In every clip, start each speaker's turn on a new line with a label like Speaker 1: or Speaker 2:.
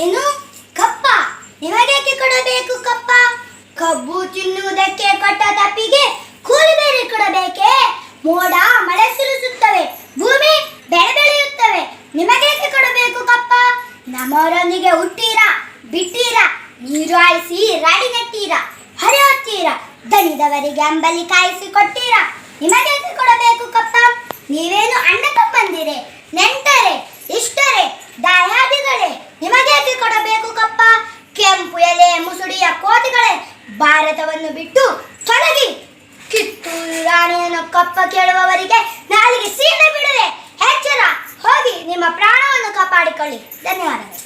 Speaker 1: ಏನು ಕಪ್ಪ. ನಿಮಗೇಕೆ ಕೊಡಬೇಕು ಕಪ್ಪ? ಕಬ್ಬು ತಿನ್ನುವುದಕ್ಕೆ ಕೊಟ್ಟ ತಪ್ಪಿಗೆ ಕೂಲಿ ಬೇರೆ ಕೊಡಬೇಕೆ? ಮೋಡ, ಮಳೆ ಸುರಿಸುತ್ತವೆ, ಭೂಮಿ ಬೆಳೆ ಬೆಳೆಯುತ್ತವೆ. ನಿಮಗೇಕೆ ಕೊಡಬೇಕು ಕಪ್ಪ? ನಮ್ಮವರೊಂದಿಗೆ ಹುಟ್ಟೀರ, ಬಿಟ್ಟೀರ, ನೀರು ಹಾಯಿಸಿ ರಾಡಿ ನೆಟ್ಟೀರ ಹೊರೆ ಹೊತ್ತೀರ ದಣಿದವರಿಗೆ ಅಂಬಲಿ ಕಾಯಿಸಿ ಕೊಟ್ಟೀರ. ನಿಮಗೇಕೆ ಕೊಡಬೇಕು ಕಪ್ಪ? ನೀವೇನು ಅಣ್ಣ ತಮ್ಮಂದಿರೆ, ನೆಂಟರೆ ಇಷ್ಟರೆ ದಾಯಾದಿಗಳೇ ನಿಮಗೇಕೆ ಕೊಡಬೇಕು ಕಪ್ಪ ಕೆಂಪು ಎಲೆ ಮುಸುಡಿಯ ಕೋತಿಗಳೇ ಭಾರತವನ್ನು ಬಿಟ್ಟು ಕಳಗಿ ಕಿತ್ತೂರು ರಾಣಿಯನ್ನು ಕಪ್ಪ ಕೇಳುವವರಿಗೆ ನಾಲಿಗೆ ಸೀಳೆ ಬಿಡದೆ ಎಚ್ಚರ ಹೋಗಿ ನಿಮ್ಮ ಪ್ರಾಣವನ್ನು ಕಾಪಾಡಿಕೊಳ್ಳಿ. ಧನ್ಯವಾದಗಳು.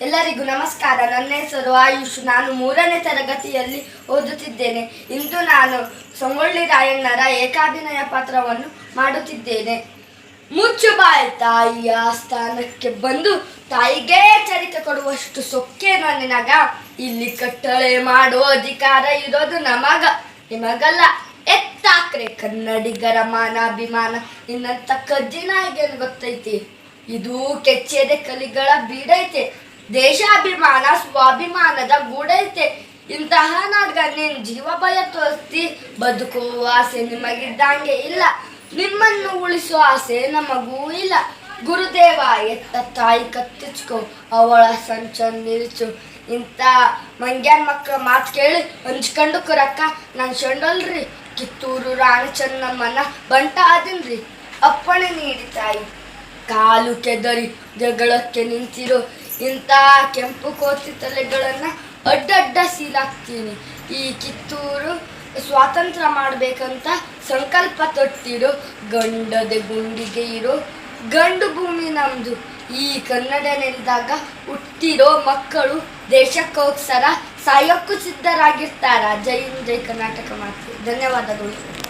Speaker 2: ಎಲ್ಲರಿಗೂ ನಮಸ್ಕಾರ. ನನ್ನ ಹೆಸರು ಆಯುಷ್. ನಾನು ಮೂರನೇ ತರಗತಿಯಲ್ಲಿ ಓದುತ್ತಿದ್ದೇನೆ. ಇಂದು ನಾನು ಸಂಗೊಳ್ಳಿ ರಾಯಣ್ಣರ ಏಕಾಭಿನಯ ಪಾತ್ರವನ್ನು ಮಾಡುತ್ತಿದ್ದೇನೆ. ಮುಚ್ಚು ಬಾಯ್ ತಾಯಿಯ ಸ್ಥಾನಕ್ಕೆ ಬಂದು ತಾಯಿಗೆ ಚರಿತ್ರೆ ಕೊಡುವಷ್ಟು ಸೊಕ್ಕೆ ನಿನಗ ಇಲ್ಲಿ ಕಟ್ಟಳೆ ಮಾಡುವ ಅಧಿಕಾರ ಇರೋದು ನಮಗ ನಿಮಗಲ್ಲ ಎತ್ತಾಕ್ರೆ ಕನ್ನಡಿಗರ ಮಾನಾಭಿಮಾನ. ನಿನ್ನಂತ ಕಜ್ಜಿನಾಯಿಗೇನು ಗೊತ್ತೈತಿ? ಇದು ಕೆಚ್ಚೆದೆ ಕಲಿಗಳ ಬೀಡೈತೆ. ದೇಶಾಭಿಮಾನ, ಸ್ವಾಭಿಮಾನದ ಗೂಡೈತೆ. ಇಂತಹ ನಾಡ್ಗ ನೀನ್ ಜೀವ ಭಯ ತೋರಿಸ್ತಿ. ಬದುಕುವ ಆಸೆ ನಿಮಗಿದ್ದಂಗೆ ಇಲ್ಲ. ನಿಮ್ಮನ್ನು ಉಳಿಸುವ ಆಸೆ ನಮಗೂ ಇಲ್ಲ. ಗುರುದೇವ, ಎತ್ತ ತಾಯಿ ಕತ್ತಿಚ್ಕೋ, ಅವಳ ಸಂಚ ನಿಲ್ಚು ಇಂಥ ಮಂಗ್ಯಾನ್ ಮಕ್ಕಳ ಮಾತು ಕೇಳಿ ಹಂಚ್ಕೊಂಡು ಕುರಕ್ಕ, ನಾನು ಶೊಂಡಲ್ರಿ. ಕಿತ್ತೂರು ರಾಣಿ ಚೆನ್ನಮ್ಮನ ಬಂಟ ಆದಿನ್ರಿ. ಅಪ್ಪಣೆ ನೀಡಿ ತಾಯಿ. ಕಾಲು ಕೆದರಿ, ಜಗಳಕ್ಕೆ ನಿಂತಿರೋ. ಇಂಥ ಕೆಂಪು ಕೋತಿ ತಲೆಗಳನ್ನು ಅಡ್ಡಡ್ಡ ಸೀಲಾಕ್ತೀನಿ. ಈ ಕಿತ್ತೂರು ಸ್ವಾತಂತ್ರ್ಯ ಮಾಡಬೇಕಂತ ಸಂಕಲ್ಪ ತೊಟ್ಟಿರು. ಗಂಡದೆ ಗುಂಡಿಗೆ ಇರೋ ಗಂಡು ಭೂಮಿ ನಮ್ದು. ಈ ಕನ್ನಡ ನೆನೆದಾಗ ಹುಟ್ಟಿರೋ ಮಕ್ಕಳು ದೇಶಕ್ಕೋಸ್ಕರ ಸಾಯೋಕ್ಕೂ ಸಿದ್ಧರಾಗಿರ್ತಾರ. ಜೈ ಜೈ ಕರ್ನಾಟಕ ಮಾತು. ಧನ್ಯವಾದಗಳು.